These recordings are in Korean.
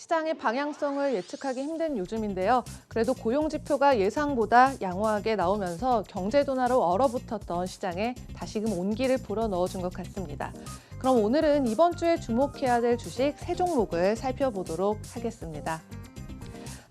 시장의 방향성을 예측하기 힘든 요즘인데요. 그래도 고용 지표가 예상보다 양호하게 나오면서 경제 둔화로 얼어붙었던 시장에 다시금 온기를 불어 넣어준 것 같습니다. 그럼 오늘은 이번 주에 주목해야 될 주식 세 종목을 살펴보도록 하겠습니다.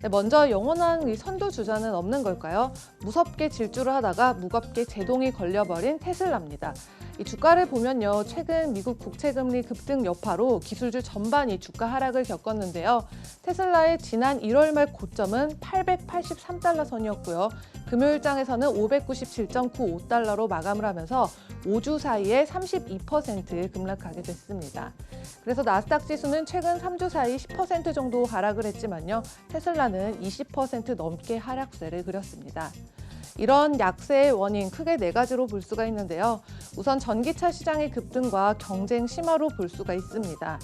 네, 먼저 영원한 이 선두 주자는 없는 걸까요? 무섭게 질주를 하다가 무겁게 제동이 걸려버린 테슬라입니다. 이 주가를 보면요, 최근 미국 국채금리 급등 여파로 기술주 전반이 주가 하락을 겪었는데요. 테슬라의 지난 1월 말 고점은 883달러 선이었고요. 금요일장에서는 597.95달러로 마감을 하면서 5주 사이에 32% 급락하게 됐습니다. 그래서 나스닥 지수는 최근 3주 사이 10% 정도 하락을 했지만요. 테슬라는 20% 넘게 하락세를 그렸습니다. 이런 약세의 원인 크게 네 가지로 볼 수가 있는데요. 우선 전기차 시장의 급등과 경쟁 심화로 볼 수가 있습니다.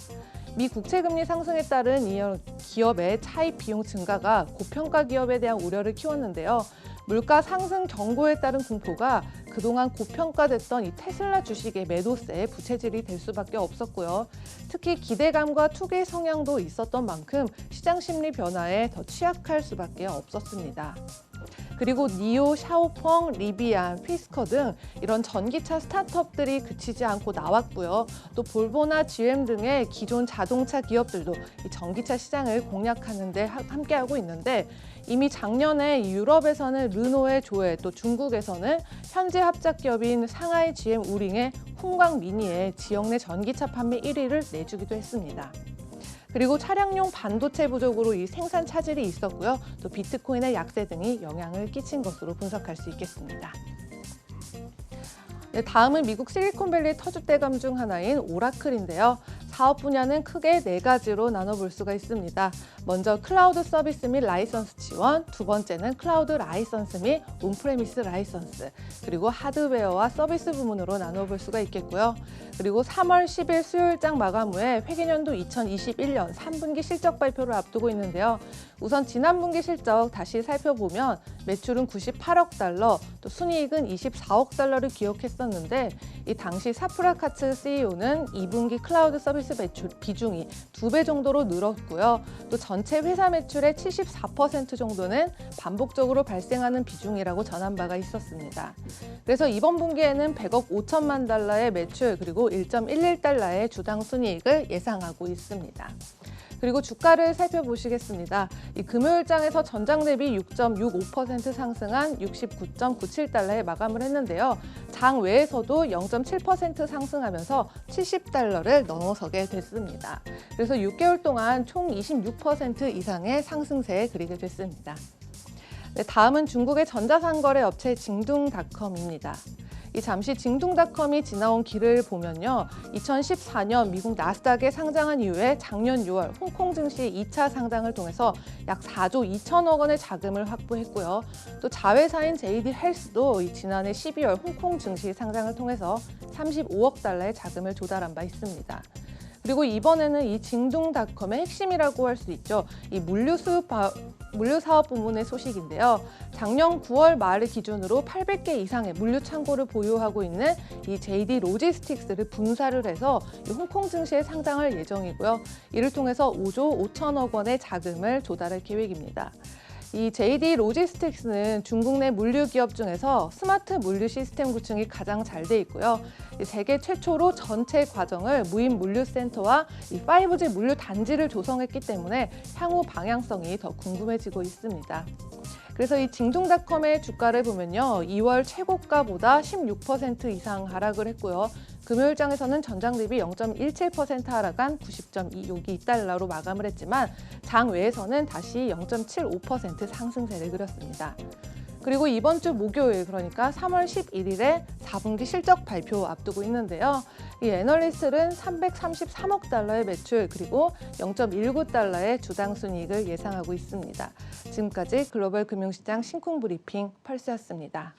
미 국채 금리 상승에 따른 이 기업의 차입 비용 증가가 고평가 기업에 대한 우려를 키웠는데요. 물가 상승 경고에 따른 공포가 그동안 고평가됐던 이 테슬라 주식의 매도세에 부채질이 될 수밖에 없었고요. 특히 기대감과 투기 성향도 있었던 만큼 시장 심리 변화에 더 취약할 수밖에 없었습니다. 그리고 니오, 샤오펑, 리비안, 피스커 등 이런 전기차 스타트업들이 그치지 않고 나왔고요. 또 볼보나 GM 등의 기존 자동차 기업들도 이 전기차 시장을 공략하는 데 함께하고 있는데 이미 작년에 유럽에서는 르노의 조회, 또 중국에서는 현재 합작 기업인 상하이 GM 우링의 홍광 미니의 지역 내 전기차 판매 1위를 내주기도 했습니다. 그리고 차량용 반도체 부족으로 이 생산 차질이 있었고요. 또 비트코인의 약세 등이 영향을 끼친 것으로 분석할 수 있겠습니다. 네, 다음은 미국 실리콘밸리 터줏대감 중 하나인 오라클인데요. 사업 분야는 크게 네 가지로 나눠볼 수가 있습니다. 먼저 클라우드 서비스 및 라이선스 지원, 두 번째는 클라우드 라이선스 및 온프레미스 라이선스, 그리고 하드웨어와 서비스 부문으로 나눠볼 수가 있겠고요. 그리고 3월 10일 수요일장 마감 후에 회계년도 2021년 3분기 실적 발표를 앞두고 있는데요. 우선 지난 분기 실적 다시 살펴보면 매출은 98억 달러, 또 순이익은 24억 달러를 기록했었는데 이 당시 사프라카츠 CEO는 2분기 클라우드 서비스 매출 비중이 두 배 정도로 늘었고요. 또 전체 회사 매출의 74% 정도는 반복적으로 발생하는 비중이라고 전한 바가 있었습니다. 그래서 이번 분기에는 100억 5천만 달러의 매출 그리고 1.11달러의 주당 순이익을 예상하고 있습니다. 그리고 주가를 살펴보시겠습니다. 이 금요일장에서 전장 대비 6.65% 상승한 69.97달러에 마감을 했는데요. 장 외에서도 0.7% 상승하면서 70달러를 넘어서게 됐습니다. 그래서 6개월 동안 총 26% 이상의 상승세에 그리게 됐습니다. 네, 다음은 중국의 전자상거래 업체 징둥닷컴입니다. 이 잠시 징둥닷컴이 지나온 길을 보면요. 2014년 미국 나스닥에 상장한 이후에 작년 6월 홍콩 증시 2차 상장을 통해서 약 4조 2천억 원의 자금을 확보했고요. 또 자회사인 JD 헬스도 지난해 12월 홍콩 증시 상장을 통해서 35억 달러의 자금을 조달한 바 있습니다. 그리고 이번에는 이 징둥닷컴의 핵심이라고 할 수 있죠. 이 물류 수급 물류 사업 부문의 소식인데요. 작년 9월 말을 기준으로 800개 이상의 물류 창고를 보유하고 있는 이 JD 로지스틱스를 분사를 해서 홍콩 증시에 상장할 예정이고요. 이를 통해서 5조 5천억 원의 자금을 조달할 계획입니다. 이 JD 로지스틱스는 중국 내 물류 기업 중에서 스마트 물류 시스템 구축이 가장 잘 돼 있고요. 세계 최초로 전체 과정을 무인 물류 센터와 이 5G 물류 단지를 조성했기 때문에 향후 방향성이 더 궁금해지고 있습니다. 그래서 이 징둥닷컴의 주가를 보면요. 2월 최고가보다 16% 이상 하락을 했고요. 금요일장에서는 전장 대비 0.17% 하락한 90.22달러로 마감을 했지만 장 외에서는 다시 0.75% 상승세를 그렸습니다. 그리고 이번 주 목요일 그러니까 3월 11일에 4분기 실적 발표 앞두고 있는데요. 이 애널리스트는 333억 달러의 매출 그리고 0.19달러의 주당 순이익을 예상하고 있습니다. 지금까지 글로벌 금융시장 신쿵 브리핑 펄스였습니다.